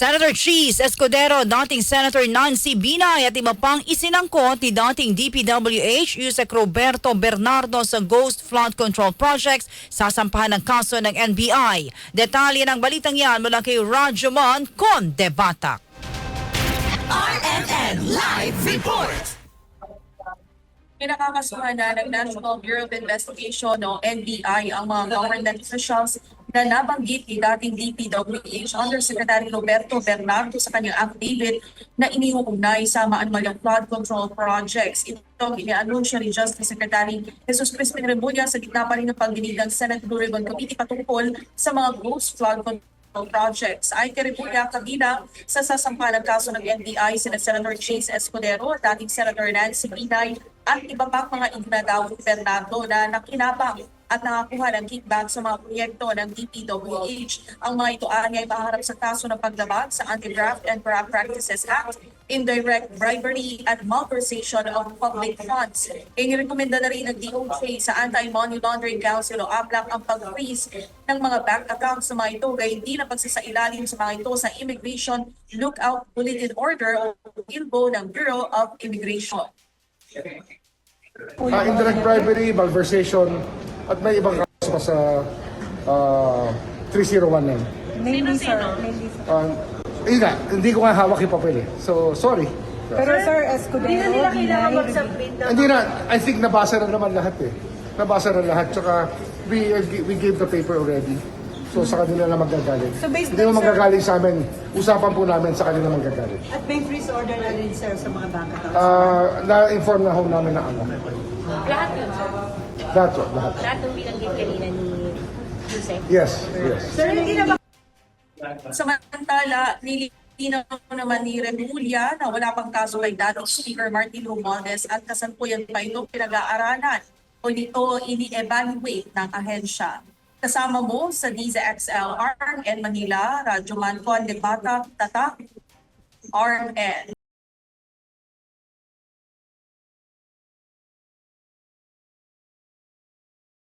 Senator Cheese Escudero, dating Senator Nancy Binay at iba pang isinangkot ni dating DPWH Yusek Roberto Bernardo sa Ghost Flood Control Projects sasampahan ng kaso ng NBI. Detalye ng balitang yan mula kay Rajomon Condebatak. RNN Live Report! Pinakakasuhan na ng National Bureau of Investigation o NBI ang mga government officials na nabanggit ni dating DPWH Undersecretary Roberto Bernardo sa kanyang affidavit na iniuugnay sa maanumalyang flood control projects. Ito ang inianunsyo ni Justice Secretary Jesus Crispin Remulla sa gitna pa rin ng pagdinig ng Senate Blue Ribbon Committee patungkol sa mga ghost flood control projects. Ay kay Remulla kabila sa sasampahan ng kaso ng NBI sina Senator Chase Escudero at dating Senator Nancy Binay at iba pa mga ignadaw ni Fernando na nakinabang at nakakuha ng kickback sa mga proyekto ng DPWH. Ang mga ito ay maharap sa kaso ng paglabag sa Anti-Graft and Corrupt Practices Act, indirect bribery at malversation of public funds. Inirekomenda na rin ng DOJ sa Anti-Money Laundering Council o APLAC ang pag-freeze ng mga bank accounts sa mga ito gayun hindi na pagsasailalim sa mga ito sa Immigration Lookout Bulletin Order o ILBO ng Bureau of Immigration. Ah, indirect bribery, malversation, at may ibang kaso pa sa 301 na yun. Mainly, sir. Mainly, sir. Yun nga, hindi ko nga hawak yung papel eh. So, sorry. Pero, sir, Escudero, Hindi na nila kailangan Binay, mag-submit ng Hindi na, I think nabasa na naman lahat eh. Nabasa na lahat. Tsaka, we, we gave the paper already. So, sa kanila na magagaling. So, based Hindi on, mo sir- magagaling sa amin. Usapan po namin sa kanila magagaling. At may freeze order na rin, sir, sa mga bank accounts. Ah, na-inform na ho namin na ano. Lahat yun, sir. Lahat yun, lahat. Lahat ng kanina ni Yusek. Yes, yes. sir, hindi na ba Samantala, nilinaw naman ni Remulla na wala pang kaso kay dating Speaker Martin Romualdez at kasalukuyan pa ito pinag-aaralan o nito ini-evaluate ng ahensya. Kasama mo sa DZXL RN Manila, Radyo Man Juan de Bata, Tatak, RN.